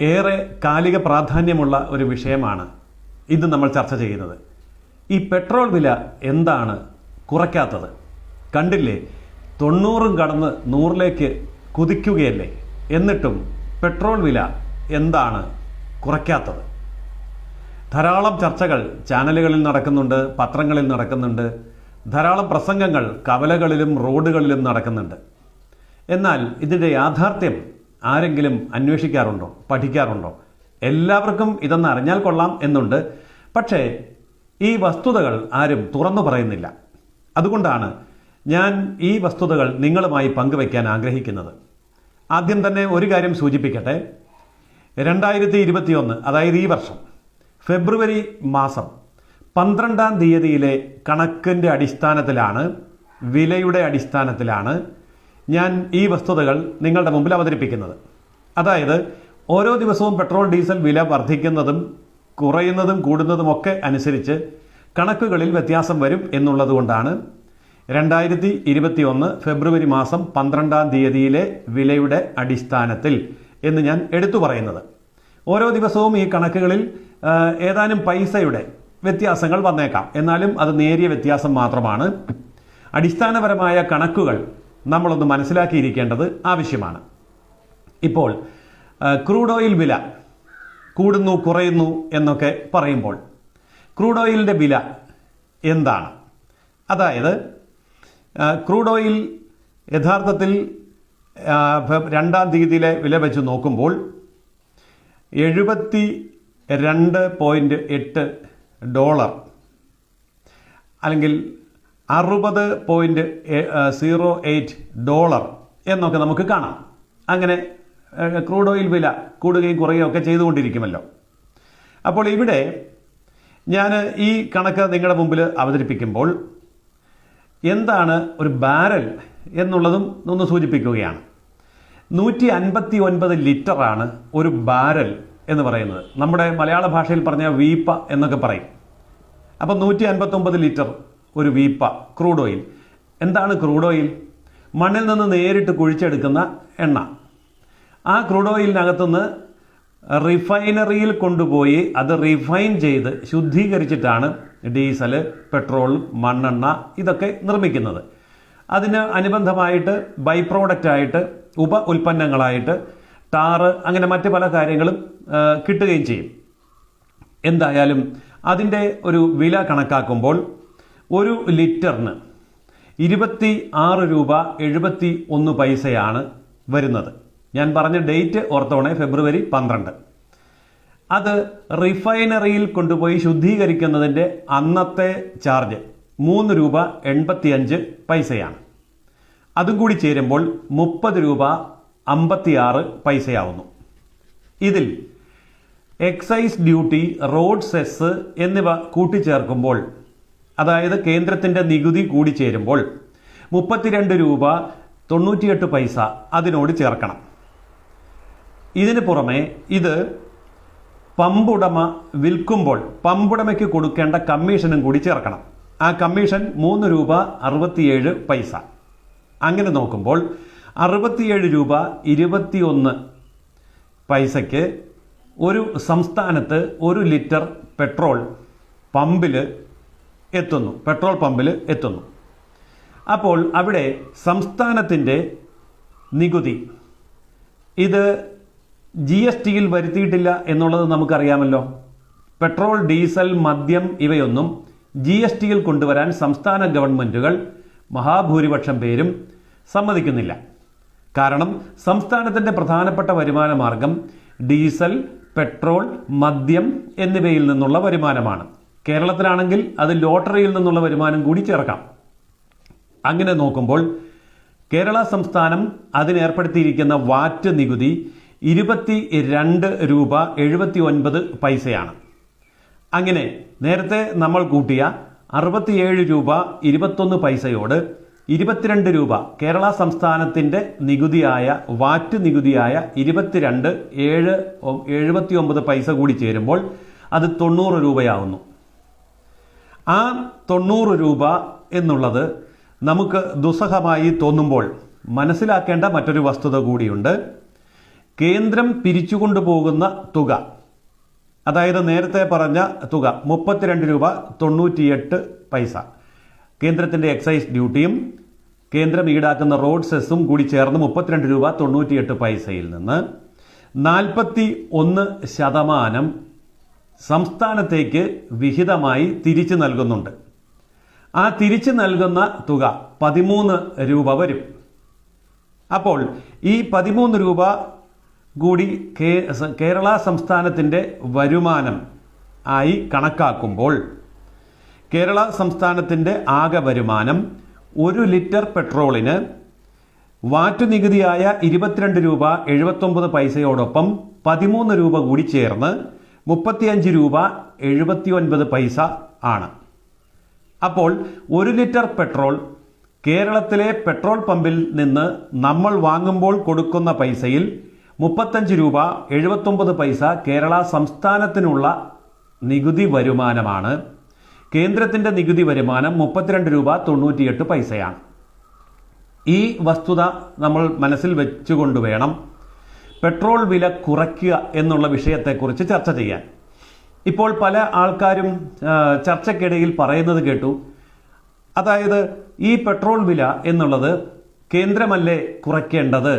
ഏറെ കാലിക പ്രാധാന്യമുള്ള ഒരു വിഷയമാണ് ഇത് നമ്മൾ ചർച്ച ചെയ്യുന്നത്. ഈ പെട്രോൾ വില എന്താണ് കുറയ്ക്കാത്തത്? കണ്ടില്ലേ? തൊണ്ണൂറും കടന്ന് നൂറിലേക്ക് കുതിക്കുകയല്ലേ? എന്നിട്ടും പെട്രോൾ വില എന്താണ് കുറയ്ക്കാത്തത്? ധാരാളം ചർച്ചകൾ ചാനലുകളിൽ നടക്കുന്നുണ്ട് പത്രങ്ങളിൽ നടക്കുന്നുണ്ട്. ധാരാളം പ്രസംഗങ്ങൾ കവലകളിലും റോഡുകളിലും നടക്കുന്നുണ്ട്. എന്നാൽ ഇതിന്റെ യാഥാർത്ഥ്യം ആരെങ്കിലും അന്വേഷിക്കാറുണ്ടോ? പഠിക്കാറുണ്ടോ? എല്ലാവർക്കും ഇതൊന്ന് അറിഞ്ഞാൽ കൊള്ളാം എന്നുണ്ട്. പക്ഷേ ഈ വസ്തുതകൾ ആരും തുറന്നു പറയുന്നില്ല. അതുകൊണ്ടാണ് ഞാൻ ഈ വസ്തുതകൾ നിങ്ങളുമായി പങ്കുവയ്ക്കാൻ ആഗ്രഹിക്കുന്നത്. ആദ്യം തന്നെ ഒരു കാര്യം സൂചിപ്പിക്കട്ടെ. രണ്ടായിരത്തി ഇരുപത്തിയൊന്ന് അതായത് ഈ വർഷം ഫെബ്രുവരി മാസം പന്ത്രണ്ടാം തീയതിയിലെ കണക്കിന്റെ അടിസ്ഥാനത്തിലാണ് വിലയുടെ അടിസ്ഥാനത്തിലാണ് ഞാൻ ഈ വസ്തുതകൾ നിങ്ങളുടെ മുമ്പിൽ അവതരിപ്പിക്കുന്നത്. അതായത് ഓരോ ദിവസവും പെട്രോൾ ഡീസൽ വില വർദ്ധിക്കുന്നതും കുറയുന്നതും കൂടുന്നതും ഒക്കെ അനുസരിച്ച് കണക്കുകളിൽ വ്യത്യാസം വരും എന്നുള്ളതുകൊണ്ടാണ് രണ്ടായിരത്തി ഇരുപത്തി ഒന്ന് ഫെബ്രുവരി മാസം പന്ത്രണ്ടാം തീയതിയിലെ വിലയുടെ അടിസ്ഥാനത്തിൽ എന്ന് ഞാൻ എടുത്തു പറയുന്നത്. ഓരോ ദിവസവും ഈ കണക്കുകളിൽ ഏതാനും പൈസയുടെ വ്യത്യാസങ്ങൾ വന്നേക്കാം. എന്നാലും അത് നേരിയ വ്യത്യാസം മാത്രമാണ്. അടിസ്ഥാനപരമായ കണക്കുകൾ നമ്മളൊന്ന് മനസ്സിലാക്കിയിരിക്കേണ്ടത് ആവശ്യമാണ്. ഇപ്പോൾ ക്രൂഡ് ഓയിൽ വില കൂടുന്നു കുറയുന്നു എന്നൊക്കെ പറയുമ്പോൾ ക്രൂഡ് ഓയിലിന്റെ വില എന്താണ്? അതായത് ക്രൂഡ് ഓയിൽ യഥാർത്ഥത്തിൽ രണ്ടാം തീയതിയിലെ വില വെച്ച് നോക്കുമ്പോൾ എഴുപത്തി രണ്ട് പോയിന്റ് എട്ട് ഡോളർ അല്ലെങ്കിൽ അറുപത് പോയിന്റ് സീറോ എയ്റ്റ് ഡോളർ എന്നൊക്കെ നമുക്ക് കാണാം. അങ്ങനെ ക്രൂഡ് ഓയിൽ വില കൂടുകയും കുറയുകയും ഒക്കെ ചെയ്തുകൊണ്ടിരിക്കുമല്ലോ. അപ്പോൾ ഇവിടെ ഞാൻ ഈ കണക്ക് നിങ്ങളുടെ മുമ്പിൽ അവതരിപ്പിക്കുമ്പോൾ എന്താണ് ഒരു ബാരൽ എന്നുള്ളതും ഒന്ന് സൂചിപ്പിക്കുകയാണ്. നൂറ്റി അൻപത്തി ഒൻപത് ലിറ്ററാണ് ഒരു ബാരൽ എന്ന് പറയുന്നത്. നമ്മുടെ മലയാള ഭാഷയിൽ പറഞ്ഞ വീപ്പ എന്നൊക്കെ പറയും. അപ്പോൾ നൂറ്റി അൻപത്തൊമ്പത് ലിറ്റർ ഒരു വീപ്പ ക്രൂഡ് ഓയിൽ എന്താണ് ക്രൂഡ് ഓയിൽ മണ്ണിൽ നിന്ന് നേരിട്ട് കുഴിച്ചെടുക്കുന്ന എണ്ണ. ആ ക്രൂഡ് ഓയിലിനകത്തുനിന്ന് റിഫൈനറിയിൽ കൊണ്ടുപോയി അത് റിഫൈൻ ചെയ്ത് ശുദ്ധീകരിച്ചിട്ടാണ് ഡീസൽ പെട്രോൾ മണ്ണെണ്ണ ഇതൊക്കെ നിർമ്മിക്കുന്നത്. അതിന് അനുബന്ധമായിട്ട് ബൈ പ്രോഡക്റ്റായിട്ട് ഉപ ഉൽപ്പന്നങ്ങളായിട്ട് ടാറ് അങ്ങനെ മറ്റ് പല കാര്യങ്ങളും കിട്ടുകയും ചെയ്യും. എന്തായാലും അതിന്റെ ഒരു വില കണക്കാക്കുമ്പോൾ ഒരു ലിറ്ററിന് ഇരുപത്തി ആറ് രൂപ എഴുപത്തി ഒന്ന് പൈസയാണ് വരുന്നത്. ഞാൻ പറഞ്ഞ ഡേറ്റ് ഓർത്തോണേ ഫെബ്രുവരി പന്ത്രണ്ട്. അത് റിഫൈനറിയിൽ കൊണ്ടുപോയി ശുദ്ധീകരിക്കുന്നതിന്റെ അന്നത്തെ ചാർജ് മൂന്ന് രൂപ എൺപത്തിയഞ്ച് പൈസയാണ്. അതും കൂടി ചേരുമ്പോൾ മുപ്പത് രൂപ അമ്പത്തിയാറ് പൈസയാവുന്നു. ഇതിൽ എക്സൈസ് ഡ്യൂട്ടി റോഡ് സെസ് എന്നിവ കൂട്ടിച്ചേർക്കുമ്പോൾ അതായത് കേന്ദ്രത്തിന്റെ നികുതി കൂടി ചേരുമ്പോൾ മുപ്പത്തിരണ്ട് രൂപ തൊണ്ണൂറ്റിയെട്ട് പൈസ അതിനോട് ചേർക്കണം. ഇതിന് പുറമെ ഇത് പമ്പുടമ വിൽക്കുമ്പോൾ പമ്പുടമയ്ക്ക് കൊടുക്കേണ്ട കമ്മീഷനും കൂടി ചേർക്കണം. ആ കമ്മീഷൻ മൂന്ന് രൂപ അറുപത്തിയേഴ് പൈസ. അങ്ങനെ നോക്കുമ്പോൾ അറുപത്തിയേഴ് രൂപ ഇരുപത്തിയൊന്ന് പൈസയ്ക്ക് ഒരു സംസ്ഥാനത്ത് ഒരു ലിറ്റർ പെട്രോൾ പമ്പിൽ എത്തുന്നു. പെട്രോൾ പമ്പിൽ എത്തുന്നു. അപ്പോൾ അവിടെ സംസ്ഥാനത്തിന്റെ നികുതി. ഇത് ജി എസ് ടിയിൽ വരുത്തിയിട്ടില്ല എന്നുള്ളത് നമുക്കറിയാമല്ലോ. പെട്രോൾ ഡീസൽ മദ്യം ഇവയൊന്നും ജി എസ് ടിയിൽ കൊണ്ടുവരാൻ സംസ്ഥാന ഗവൺമെന്റുകൾ മഹാഭൂരിപക്ഷം പേരും സമ്മതിക്കുന്നില്ല. കാരണം സംസ്ഥാനത്തിന്റെ പ്രധാനപ്പെട്ട വരുമാന മാർഗം ഡീസൽ പെട്രോൾ മദ്യം എന്നിവയിൽ നിന്നുള്ള വരുമാനമാണ്. കേരളത്തിലാണെങ്കിൽ അത് ലോട്ടറിയിൽ നിന്നുള്ള വരുമാനം കൂടി ചേർക്കാം. അങ്ങനെ നോക്കുമ്പോൾ കേരള സംസ്ഥാനം അതിനേർപ്പെടുത്തിയിരിക്കുന്ന വാറ്റ് നികുതി ഇരുപത്തി രണ്ട് രൂപ എഴുപത്തി ഒൻപത് പൈസയാണ്. അങ്ങനെ നേരത്തെ നമ്മൾ കൂട്ടിയ അറുപത്തിയേഴ് രൂപ ഇരുപത്തൊന്ന് പൈസയോട് ഇരുപത്തിരണ്ട് രൂപ കേരള സംസ്ഥാനത്തിന്റെ നികുതിയായ വാറ്റ് നികുതിയായ ഇരുപത്തിരണ്ട് ഏഴ് എഴുപത്തി ഒമ്പത് പൈസ കൂടി ചേരുമ്പോൾ അത് തൊണ്ണൂറ് രൂപയാവുന്നു. ആ തൊണ്ണൂറ് രൂപ എന്നുള്ളത് നമുക്ക് ദുസ്സഹമായി തോന്നുമ്പോൾ മനസ്സിലാക്കേണ്ട മറ്റൊരു വസ്തുത കൂടിയുണ്ട്. കേന്ദ്രം പിരിച്ചുകൊണ്ടുപോകുന്ന തുക. അതായത് നേരത്തെ പറഞ്ഞ തുക മുപ്പത്തിരണ്ട് രൂപ തൊണ്ണൂറ്റിയെട്ട് പൈസ. കേന്ദ്രത്തിന്റെ എക്സൈസ് ഡ്യൂട്ടിയും കേന്ദ്രം ഈടാക്കുന്ന റോഡ് സെസ്സും കൂടി ചേർന്ന് മുപ്പത്തിരണ്ട് രൂപ തൊണ്ണൂറ്റിയെട്ട് പൈസയിൽ നിന്ന് നാൽപ്പത്തി ഒന്ന് ശതമാനം സംസ്ഥാനത്തേക്ക് വിഹിതമായി തിരിച്ചു നൽകുന്നുണ്ട്. ആ തിരിച്ചു നൽകുന്ന തുക പതിമൂന്ന് രൂപ വരും. അപ്പോൾ ഈ പതിമൂന്ന് രൂപ കൂടി കേരള സംസ്ഥാനത്തിന്റെ വരുമാനം ആയി കണക്കാക്കുമ്പോൾ കേരള സംസ്ഥാനത്തിന്റെ ആകെ വരുമാനം ഒരു ലിറ്റർ പെട്രോളിന് വാറ്റ് നികുതിയായ ഇരുപത്തിരണ്ട് രൂപ എഴുപത്തൊമ്പത് പൈസയോടൊപ്പം പതിമൂന്ന് രൂപ കൂടി ചേർന്ന് മുപ്പത്തിയഞ്ച് രൂപ എഴുപത്തി ഒൻപത് പൈസ ആണ്. അപ്പോൾ ഒരു ലിറ്റർ പെട്രോൾ കേരളത്തിലെ പെട്രോൾ പമ്പിൽ നിന്ന് നമ്മൾ വാങ്ങുമ്പോൾ കൊടുക്കുന്ന പൈസയിൽ മുപ്പത്തഞ്ച് രൂപ എഴുപത്തൊമ്പത് പൈസ കേരള സംസ്ഥാനത്തിനുള്ള നികുതി വരുമാനമാണ്. കേന്ദ്രത്തിന്റെ നികുതി വരുമാനം മുപ്പത്തിരണ്ട് രൂപ തൊണ്ണൂറ്റിയെട്ട് പൈസയാണ്. ഈ വസ്തുത നമ്മൾ മനസ്സിൽ വെച്ചുകൊണ്ട് വേണം പെട്രോൾ വില കുറയ്ക്കുക എന്നുള്ള വിഷയത്തെക്കുറിച്ച് ചർച്ച ചെയ്യാൻ. ഇപ്പോൾ പല ആൾക്കാരും ചർച്ചയ്ക്കിടയിൽ പറയുന്നത് കേട്ടു. അതായത് ഈ പെട്രോൾ വില എന്നുള്ളത് കേന്ദ്രമല്ലേ കുറയ്ക്കേണ്ടത്?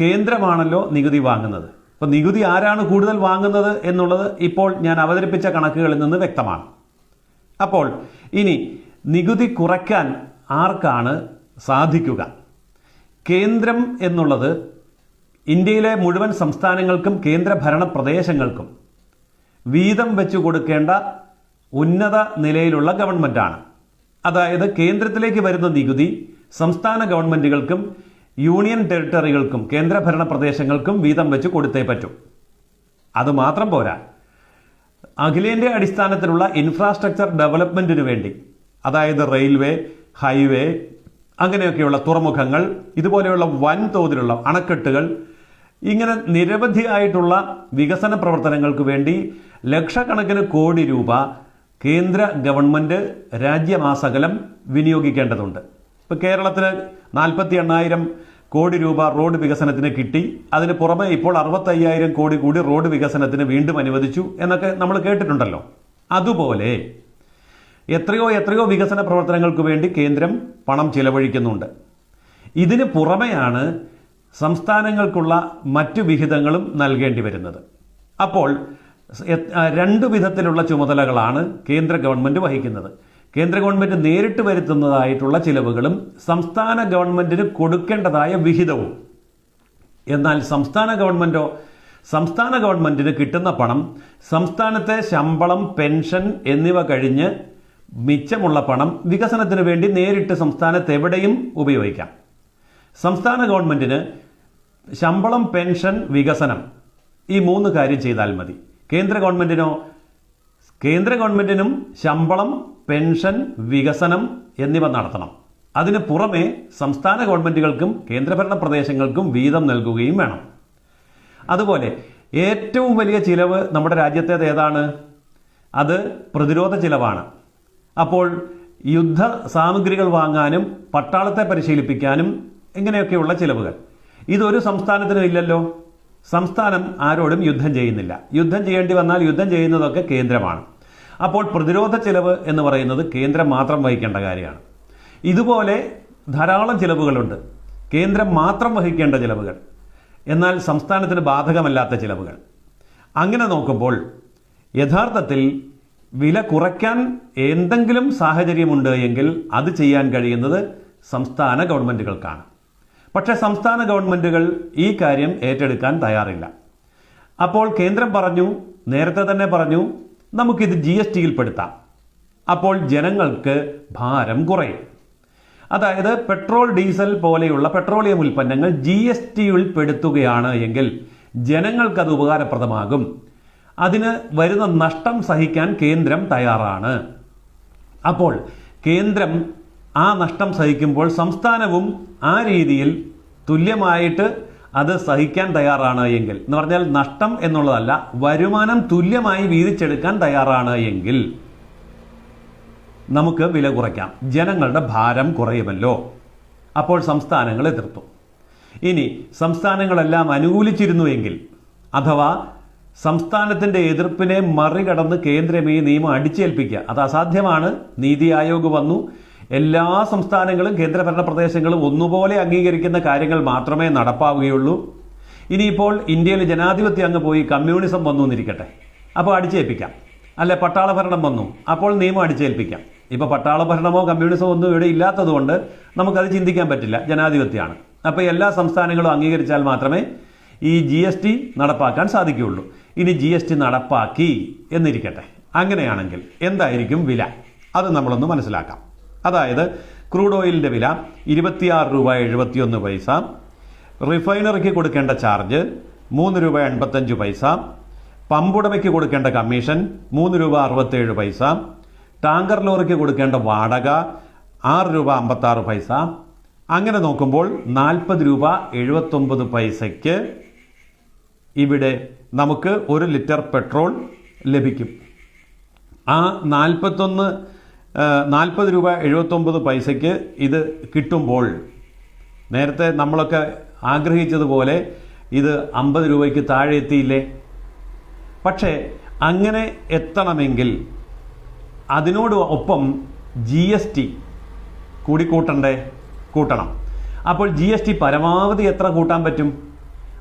കേന്ദ്രമാണല്ലോ നികുതി വാങ്ങുന്നത്. അപ്പോൾ നികുതി ആരാണ് കൂടുതൽ വാങ്ങുന്നത് എന്നുള്ളത് ഇപ്പോൾ ഞാൻ അവതരിപ്പിച്ച കണക്കുകളിൽ നിന്ന് വ്യക്തമാണ്. അപ്പോൾ ഇനി നികുതി കുറയ്ക്കാൻ ആർക്കാണ് സാധിക്കുക? കേന്ദ്രം എന്നുള്ളത് ഇന്ത്യയിലെ മുഴുവൻ സംസ്ഥാനങ്ങൾക്കും കേന്ദ്രഭരണ പ്രദേശങ്ങൾക്കും വീതം വെച്ചു കൊടുക്കേണ്ട ഉന്നത നിലയിലുള്ള ഗവൺമെന്റാണ് അതായത് കേന്ദ്രത്തിലേക്ക് വരുന്ന നികുതി സംസ്ഥാന ഗവൺമെന്റുകൾക്കും യൂണിയൻ ടെറിട്ടറികൾക്കും കേന്ദ്രഭരണ പ്രദേശങ്ങൾക്കും വീതം വെച്ച് കൊടുത്തേ പറ്റൂ. അതുമാത്രം പോരാ. അഖിലേന്ത്യാ അടിസ്ഥാനത്തിലുള്ള ഇൻഫ്രാസ്ട്രക്ചർ ഡെവലപ്മെന്റിന് വേണ്ടി അതായത് റെയിൽവേ ഹൈവേ അങ്ങനെയൊക്കെയുള്ള തുറമുഖങ്ങൾ ഇതുപോലെയുള്ള വൻതോതിലുള്ള അണക്കെട്ടുകൾ ഇങ്ങനെ നിരവധിയായിട്ടുള്ള വികസന പ്രവർത്തനങ്ങൾക്ക് വേണ്ടി ലക്ഷക്കണക്കിന് കോടി രൂപ കേന്ദ്ര ഗവൺമെന്റ് രാജ്യമാസകലം വിനിയോഗിക്കേണ്ടതുണ്ട്. ഇപ്പോൾ കേരളത്തിന് നാൽപ്പത്തി എണ്ണായിരം കോടി രൂപ റോഡ് വികസനത്തിന് കിട്ടി. അതിന് പുറമെ ഇപ്പോൾ അറുപത്തയ്യായിരം കോടി കൂടി റോഡ് വികസനത്തിന് വീണ്ടും അനുവദിച്ചു എന്നൊക്കെ നമ്മൾ കേട്ടിട്ടുണ്ടല്ലോ. അതുപോലെ എത്രയോ എത്രയോ വികസന പ്രവർത്തനങ്ങൾക്ക് വേണ്ടി കേന്ദ്രം പണം ചിലവഴിക്കുന്നുണ്ട്. ഇതിന് പുറമെയാണ് സംസ്ഥാനങ്ങൾക്കുള്ള മറ്റു വിഹിതങ്ങളും നൽകേണ്ടി വരുന്നത്. അപ്പോൾ രണ്ടു വിധത്തിലുള്ള ചുമതലകളാണ് കേന്ദ്ര ഗവൺമെന്റ് വഹിക്കുന്നത്. കേന്ദ്ര ഗവൺമെന്റ് നേരിട്ട് വരുത്തുന്നതായിട്ടുള്ള ചിലവുകളും സംസ്ഥാന ഗവൺമെന്റിന് കൊടുക്കേണ്ടതായ വിഹിതവും. എന്നാൽ സംസ്ഥാന ഗവൺമെന്റോ സംസ്ഥാന ഗവൺമെന്റിന് കിട്ടുന്ന പണം സംസ്ഥാനത്തെ ശമ്പളം പെൻഷൻ എന്നിവ കഴിഞ്ഞ് മിച്ചമുള്ള പണം വികസനത്തിന് വേണ്ടി നേരിട്ട് സംസ്ഥാനത്ത് എവിടെയും ഉപയോഗിക്കാം. സംസ്ഥാന ഗവൺമെന്റിന് ശമ്പളം പെൻഷൻ വികസനം ഈ മൂന്ന് കാര്യം ചെയ്താൽ മതി. കേന്ദ്ര ഗവൺമെന്റിനോ കേന്ദ്ര ഗവൺമെന്റിനും ശമ്പളം പെൻഷൻ വികസനം എന്നിവ നടത്തണം. അതിന് പുറമെ സംസ്ഥാന ഗവൺമെന്റുകൾക്കും കേന്ദ്രഭരണ പ്രദേശങ്ങൾക്കും വീതം നൽകുകയും വേണം. അതുപോലെ ഏറ്റവും വലിയ ചിലവ് നമ്മുടെ രാജ്യത്തേത് ഏതാണ്? അത് പ്രതിരോധ ചിലവാണ്. അപ്പോൾ യുദ്ധ സാമഗ്രികൾ വാങ്ങാനും പട്ടാളത്തെ പരിശീലിപ്പിക്കാനും ഇങ്ങനെയൊക്കെയുള്ള ചിലവുകൾ. ഇതൊരു സംസ്ഥാനത്തിനും ഇല്ലല്ലോ. സംസ്ഥാനം ആരോടും യുദ്ധം ചെയ്യുന്നില്ല. യുദ്ധം ചെയ്യേണ്ടി വന്നാൽ യുദ്ധം ചെയ്യുന്നതൊക്കെ കേന്ദ്രമാണ്. അപ്പോൾ പ്രതിരോധ ചിലവ് എന്ന് പറയുന്നത് കേന്ദ്രം മാത്രം വഹിക്കേണ്ട കാര്യമാണ്. ഇതുപോലെ ധാരാളം ചിലവുകളുണ്ട്. കേന്ദ്രം മാത്രം വഹിക്കേണ്ട ചിലവുകൾ. എന്നാൽ സംസ്ഥാനത്തിന് ബാധകമല്ലാത്ത ചിലവുകൾ. അങ്ങനെ നോക്കുമ്പോൾ യഥാർത്ഥത്തിൽ വില കുറയ്ക്കാൻ എന്തെങ്കിലും സാഹചര്യമുണ്ട് എങ്കിൽ അത് ചെയ്യാൻ കഴിയുന്നത് സംസ്ഥാന ഗവൺമെന്റുകൾക്കാണ് പക്ഷേ സംസ്ഥാന ഗവൺമെന്റുകൾ ഈ കാര്യം ഏറ്റെടുക്കാൻ തയ്യാറില്ല. അപ്പോൾ കേന്ദ്രം പറഞ്ഞു നേരത്തെ തന്നെ പറഞ്ഞു നമുക്കിത് ജി എസ് ടിയിൽ പെടുത്താം. അപ്പോൾ ജനങ്ങൾക്ക് ഭാരം കുറയും. അതായത് പെട്രോൾ ഡീസൽ പോലെയുള്ള പെട്രോളിയം ഉൽപ്പന്നങ്ങൾ ജി എസ് ടിയിൽ പെടുത്തുകയാണ് എങ്കിൽ ജനങ്ങൾക്കത് ഉപകാരപ്രദമാകും. അതിന് വരുന്ന നഷ്ടം സഹിക്കാൻ കേന്ദ്രം തയ്യാറാണ്. അപ്പോൾ കേന്ദ്രം ആ നഷ്ടം സഹിക്കുമ്പോൾ സംസ്ഥാനവും ആ രീതിയിൽ തുല്യമായിട്ട് അത് സഹിക്കാൻ തയ്യാറാണ് എങ്കിൽ. എന്ന് പറഞ്ഞാൽ നഷ്ടം എന്നുള്ളതല്ല വരുമാനം തുല്യമായി വീതിച്ചെടുക്കാൻ തയ്യാറാണ് എങ്കിൽ നമുക്ക് വില കുറയ്ക്കാം. ജനങ്ങളുടെ ഭാരം കുറയുമല്ലോ. അപ്പോൾ സംസ്ഥാനങ്ങൾ എതിർത്തു. ഇനി സംസ്ഥാനങ്ങളെല്ലാം അനുകൂലിച്ചിരുന്നുവെങ്കിൽ അഥവാ സംസ്ഥാനത്തിന്റെ എതിർപ്പിനെ മറികടന്ന് കേന്ദ്രം ഈ നിയമം അടിച്ചേൽപ്പിക്കുക. അത് അസാധ്യമാണ്. നീതി ആയോഗ് വന്നു. എല്ലാ സംസ്ഥാനങ്ങളും കേന്ദ്രഭരണ പ്രദേശങ്ങളും ഒന്നുപോലെ അംഗീകരിക്കുന്ന കാര്യങ്ങൾ മാത്രമേ നടപ്പാവുകയുള്ളൂ. ഇനിയിപ്പോൾ ഇന്ത്യയിൽ ജനാധിപത്യം അങ്ങ് പോയി കമ്മ്യൂണിസം വന്നു എന്നിരിക്കട്ടെ. അപ്പോൾ അടിച്ചേൽപ്പിക്കാം. അല്ലെ പട്ടാള ഭരണം വന്നു. അപ്പോൾ നിയമം അടിച്ചേൽപ്പിക്കാം. ഇപ്പോൾ പട്ടാള ഭരണമോ കമ്മ്യൂണിസമോ ഒന്നും ഇവിടെ ഇല്ലാത്തതുകൊണ്ട് നമുക്കത് ചിന്തിക്കാൻ പറ്റില്ല. ജനാധിപത്യമാണ്. അപ്പോൾ എല്ലാ സംസ്ഥാനങ്ങളും അംഗീകരിച്ചാൽ മാത്രമേ ഈ ജി എസ് ടി നടപ്പാക്കാൻ സാധിക്കുകയുള്ളൂ. ഇനി ജി എസ് ടി നടപ്പാക്കി എന്നിരിക്കട്ടെ. അങ്ങനെയാണെങ്കിൽ എന്തായിരിക്കും വില? അത് നമ്മളൊന്ന് മനസ്സിലാക്കാം. അതായത് ക്രൂഡ് ഓയിലിന്റെ വില ഇരുപത്തിയാറ് രൂപ എഴുപത്തിയൊന്ന് പൈസ റിഫൈനറിക്ക് കൊടുക്കേണ്ട ചാർജ് മൂന്ന് രൂപ എൺപത്തഞ്ച് പൈസ പമ്പുടമയ്ക്ക് കൊടുക്കേണ്ട കമ്മീഷൻ മൂന്ന് രൂപ അറുപത്തേഴ് പൈസ ടാങ്കർ ലോറിക്ക് കൊടുക്കേണ്ട വാടക ആറ് രൂപ അമ്പത്താറ് പൈസ. അങ്ങനെ നോക്കുമ്പോൾ നാൽപ്പത് രൂപ എഴുപത്തൊമ്പത് പൈസയ്ക്ക് ഇവിടെ നമുക്ക് ഒരു ലിറ്റർ പെട്രോൾ ലഭിക്കും. ആ നാൽപ്പത്തൊന്ന് നാൽപ്പത് രൂപ എഴുപത്തൊമ്പത് പൈസയ്ക്ക് ഇത് കിട്ടുമ്പോൾ നേരത്തെ നമ്മളൊക്കെ ആഗ്രഹിച്ചതുപോലെ ഇത് അമ്പത് രൂപയ്ക്ക് താഴെ എത്തിയില്ലേ? പക്ഷേ അങ്ങനെ എത്തണമെങ്കിൽ അതിനോട് ഒപ്പം ജി എസ് ടി കൂടി കൂട്ടണ്ടേ? കൂട്ടണം. അപ്പോൾ ജി എസ് ടി പരമാവധി എത്ര കൂട്ടാൻ പറ്റും?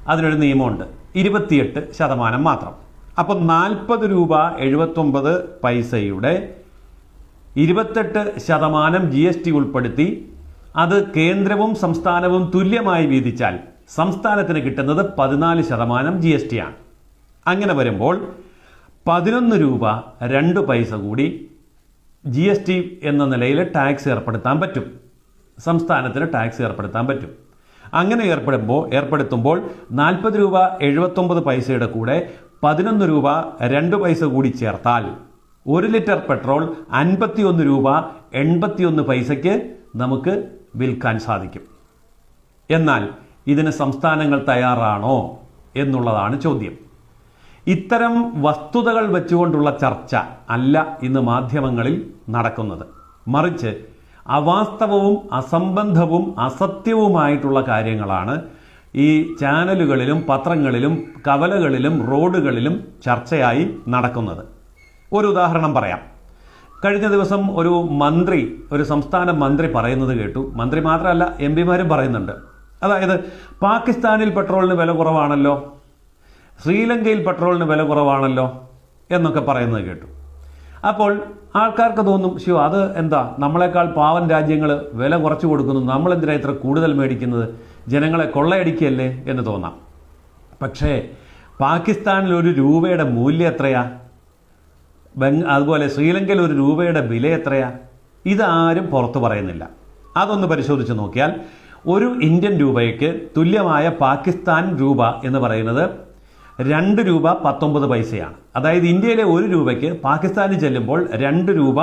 അതിനൊരു നിയമമുണ്ട്. ഇരുപത്തിയെട്ട് ശതമാനം മാത്രം. അപ്പോൾ നാൽപ്പത് രൂപ എഴുപത്തൊമ്പത് പൈസയുടെ ഇരുപത്തെട്ട് ശതമാനം ജി എസ് ടി ഉൾപ്പെടുത്തി അത് കേന്ദ്രവും സംസ്ഥാനവും തുല്യമായി വീതിച്ചാൽ സംസ്ഥാനത്തിന് കിട്ടുന്നത് പതിനാല് ശതമാനം ജി എസ് ടി ആണ്. അങ്ങനെ വരുമ്പോൾ പതിനൊന്ന് രൂപ രണ്ട് പൈസ കൂടി ജി എസ് ടി എന്ന നിലയിൽ ടാക്സ് ഏർപ്പെടുത്താൻ പറ്റും. സംസ്ഥാനത്തിന് ടാക്സ് ഏർപ്പെടുത്താൻ പറ്റും. അങ്ങനെ ഏർപ്പെടുമ്പോൾ ഏർപ്പെടുത്തുമ്പോൾ നാൽപ്പത് രൂപ എഴുപത്തൊമ്പത് പൈസയുടെ കൂടെ പതിനൊന്ന് രൂപ രണ്ട് പൈസ കൂടി ചേർത്താൽ ഒരു ലിറ്റർ പെട്രോൾ അൻപത്തിയൊന്ന് രൂപ എൺപത്തിയൊന്ന് പൈസയ്ക്ക് നമുക്ക് വിൽക്കാൻ സാധിക്കും. എന്നാൽ ഇതിന് സംസ്ഥാനങ്ങൾ തയ്യാറാണോ എന്നുള്ളതാണ് ചോദ്യം. ഇത്തരം വസ്തുതകൾ വെച്ചുകൊണ്ടുള്ള ചർച്ച അല്ല ഇന്ന് മാധ്യമങ്ങളിൽ നടക്കുന്നത്. മറിച്ച് അവാസ്തവവും അസംബന്ധവും അസത്യവുമായിട്ടുള്ള കാര്യങ്ങളാണ് ഈ ചാനലുകളിലും പത്രങ്ങളിലും കവലകളിലും റോഡുകളിലും ചർച്ചയായി നടക്കുന്നത്. ഒരു ഉദാഹരണം പറയാം. കഴിഞ്ഞ ദിവസം ഒരു മന്ത്രി ഒരു സംസ്ഥാന മന്ത്രി പറയുന്നത് കേട്ടു. മന്ത്രി മാത്രമല്ല എം പിമാരും പറയുന്നുണ്ട്. അതായത് പാകിസ്ഥാനിൽ പെട്രോളിന് വില കുറവാണല്ലോ ശ്രീലങ്കയിൽ പെട്രോളിന് വില കുറവാണല്ലോ എന്നൊക്കെ പറയുന്നത് കേട്ടു. അപ്പോൾ ആൾക്കാർക്ക് തോന്നും ശിവ അത് എന്താ? നമ്മളെക്കാൾ പാവൻ രാജ്യങ്ങൾ വില കുറച്ചു കൊടുക്കുന്നു. നമ്മളെന്തിനാ ഇത്ര കൂടുതൽ മേടിക്കുന്നത്? ജനങ്ങളെ കൊള്ളയടിക്കുകയല്ലേ? എന്ന് തോന്നാം. പക്ഷേ പാകിസ്ഥാനിൽ ഒരു രൂപയുടെ മൂല്യം എത്രയാ? ബംഗ് അതുപോലെ ശ്രീലങ്കയിൽ ഒരു രൂപയുടെ വില എത്രയാണ് ഇതാരും പുറത്തു പറയുന്നില്ല. അതൊന്ന് പരിശോധിച്ച് നോക്കിയാൽ ഒരു ഇന്ത്യൻ രൂപയ്ക്ക് തുല്യമായ പാകിസ്ഥാൻ രൂപ എന്ന് പറയുന്നത് രണ്ട് രൂപ പത്തൊമ്പത് പൈസയാണ്. അതായത് ഇന്ത്യയിലെ ഒരു രൂപയ്ക്ക് പാകിസ്ഥാനിൽ ചെല്ലുമ്പോൾ രണ്ട് രൂപ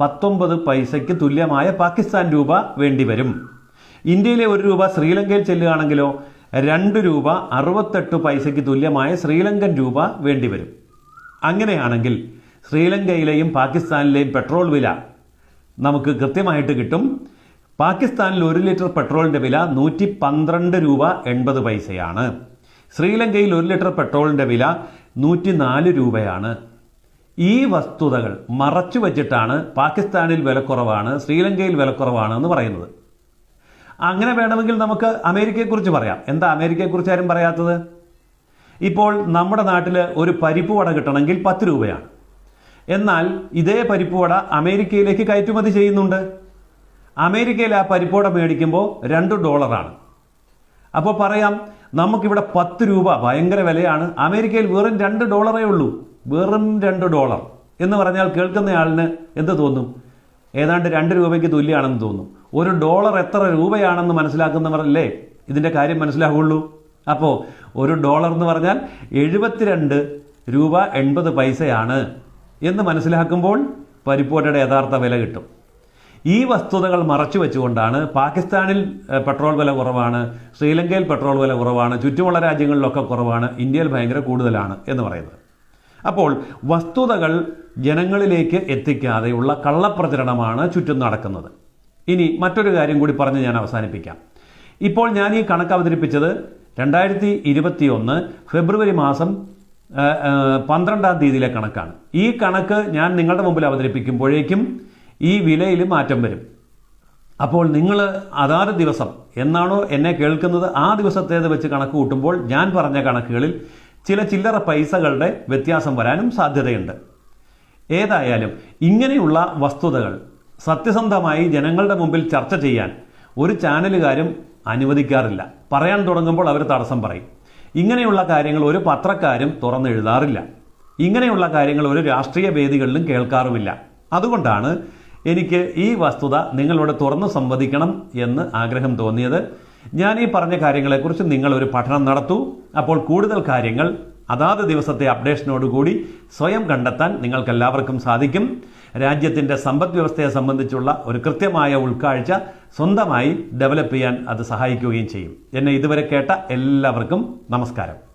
പത്തൊമ്പത് പൈസയ്ക്ക് തുല്യമായ പാകിസ്ഥാൻ രൂപ വേണ്ടി വരും. ഇന്ത്യയിലെ ഒരു രൂപ ശ്രീലങ്കയിൽ ചെല്ലുകയാണെങ്കിലോ രണ്ട് രൂപ അറുപത്തെട്ട് പൈസയ്ക്ക് തുല്യമായ ശ്രീലങ്കൻ രൂപ വേണ്ടിവരും അങ്ങനെയാണെങ്കിൽ ശ്രീലങ്കയിലെയും പാകിസ്ഥാനിലെയും പെട്രോൾ വില നമുക്ക് കൃത്യമായിട്ട് കിട്ടും. പാകിസ്ഥാനിൽ ഒരു ലിറ്റർ പെട്രോളിന്റെ വില നൂറ്റി പന്ത്രണ്ട് രൂപ എൺപത് പൈസയാണ്. ശ്രീലങ്കയിൽ ഒരു ലിറ്റർ പെട്രോളിന്റെ വില നൂറ്റി നാല് രൂപയാണ്. ഈ വസ്തുതകൾ മറച്ചു വച്ചിട്ടാണ് പാകിസ്ഥാനിൽ വിലക്കുറവാണ് ശ്രീലങ്കയിൽ വിലക്കുറവാണ് എന്ന് പറയുന്നത്. അങ്ങനെ വേണമെങ്കിൽ നമുക്ക് അമേരിക്കയെക്കുറിച്ച് പറയാം. എന്താ അമേരിക്കയെക്കുറിച്ച് ആരും പറയാത്തത്? ഇപ്പോൾ നമ്മുടെ നാട്ടിൽ ഒരു പരിപ്പ് വട കിട്ടണമെങ്കിൽ പത്ത് രൂപയാണ്. എന്നാൽ ഇതേ പരിപ്പുവട അമേരിക്കയിലേക്ക് കയറ്റുമതി ചെയ്യുന്നുണ്ട്. അമേരിക്കയിൽ ആ പരിപ്പുവട മേടിക്കുമ്പോൾ രണ്ട് ഡോളറാണ്. അപ്പോൾ പറയാം നമുക്കിവിടെ പത്ത് രൂപ ഭയങ്കര വിലയാണ്. അമേരിക്കയിൽ വെറും രണ്ട് ഡോളറേ ഉള്ളൂ. വെറും രണ്ട് ഡോളർ. എന്ന് പറഞ്ഞാൽ കേൾക്കുന്നയാളിന് എന്ത് തോന്നും? ഏതാണ്ട് രണ്ട് രൂപയ്ക്ക് തുല്യമാണെന്ന് തോന്നും. ഒരു ഡോളർ എത്ര രൂപയാണെന്ന് മനസ്സിലാക്കുന്നവരല്ലേ ഇതിന്റെ കാര്യം മനസ്സിലാവുള്ളൂ. അപ്പോൾ ഒരു ഡോളർ എന്ന് പറഞ്ഞാൽ എഴുപത്തിരണ്ട് രൂപ എൺപത് പൈസയാണ്. എന്ന് മനസ്സിലാക്കുമ്പോൾ പരിപ്പോട്ടയുടെ യഥാർത്ഥ വില കിട്ടും. ഈ വസ്തുതകൾ മറച്ചു വെച്ചുകൊണ്ടാണ് പാകിസ്ഥാനിൽ പെട്രോൾ വില കുറവാണ് ശ്രീലങ്കയിൽ പെട്രോൾ വില കുറവാണ് ചുറ്റുമുള്ള രാജ്യങ്ങളിലൊക്കെ കുറവാണ് ഇന്ത്യയിൽ ഭയങ്കര കൂടുതലാണ് എന്ന് പറയുന്നത്. അപ്പോൾ വസ്തുതകൾ ജനങ്ങളിലേക്ക് എത്തിക്കാതെയുള്ള കള്ളപ്രചരണമാണ് ചുറ്റും നടക്കുന്നത്. ഇനി മറ്റൊരു കാര്യം കൂടി പറഞ്ഞ് ഞാൻ അവസാനിപ്പിക്കാം. ഇപ്പോൾ ഞാൻ ഈ കണക്ക് അവതരിപ്പിച്ചത് രണ്ടായിരത്തി ഫെബ്രുവരി മാസം പന്ത്രണ്ടാം തീയതിയിലെ കണക്കാണ്. ഈ കണക്ക് ഞാൻ നിങ്ങളുടെ മുമ്പിൽ അവതരിപ്പിക്കുമ്പോഴേക്കും ഈ വിലയിൽ മാറ്റം വരും. അപ്പോൾ നിങ്ങൾ അതാത് ദിവസം എന്നാണോ എന്നെ കേൾക്കുന്നത്? ആ ദിവസത്തേത് വെച്ച് കണക്ക് കൂട്ടുമ്പോൾ ഞാൻ പറഞ്ഞ കണക്കുകളിൽ ചില ചില്ലറ പൈസകളുടെ വ്യത്യാസം വരാനും സാധ്യതയുണ്ട്. ഏതായാലും ഇങ്ങനെയുള്ള വസ്തുതകൾ സത്യസന്ധമായി ജനങ്ങളുടെ മുമ്പിൽ ചർച്ച ചെയ്യാൻ ഒരു ചാനലുകാരും അനുവദിക്കാറില്ല. പറയാൻ തുടങ്ങുമ്പോൾ അവർ തടസ്സം പറയും. ഇങ്ങനെയുള്ള കാര്യങ്ങൾ ഒരു പത്രക്കാരും തുറന്നെഴുതാറില്ല. ഇങ്ങനെയുള്ള കാര്യങ്ങൾ ഒരു രാഷ്ട്രീയ വേദികളിലും കേൾക്കാറുമില്ല. അതുകൊണ്ടാണ് എനിക്ക് ഈ വസ്തുത നിങ്ങളോട് തുറന്നു സംവദിക്കണം എന്ന് ആഗ്രഹം തോന്നിയത്. ഞാൻ ഈ പറഞ്ഞ കാര്യങ്ങളെക്കുറിച്ച് നിങ്ങൾ ഒരു പഠനം നടത്തൂ. അപ്പോൾ കൂടുതൽ കാര്യങ്ങൾ അതാത് ദിവസത്തെ അപ്ഡേഷനോടുകൂടി സ്വയം കണ്ടെത്താൻ നിങ്ങൾക്കെല്ലാവർക്കും സാധിക്കും. രാജ്യത്തിന്റെ സമ്പദ് വ്യവസ്ഥയെ സംബന്ധിച്ചുള്ള ഒരു കൃത്യമായ ഉൾക്കാഴ്ച സ്വന്തമായി ഡെവലപ്പ് ചെയ്യാൻ അത് സഹായിക്കുകയും ചെയ്യും. എന്നെ ഇതുവരെ കേട്ട എല്ലാവർക്കും നമസ്കാരം.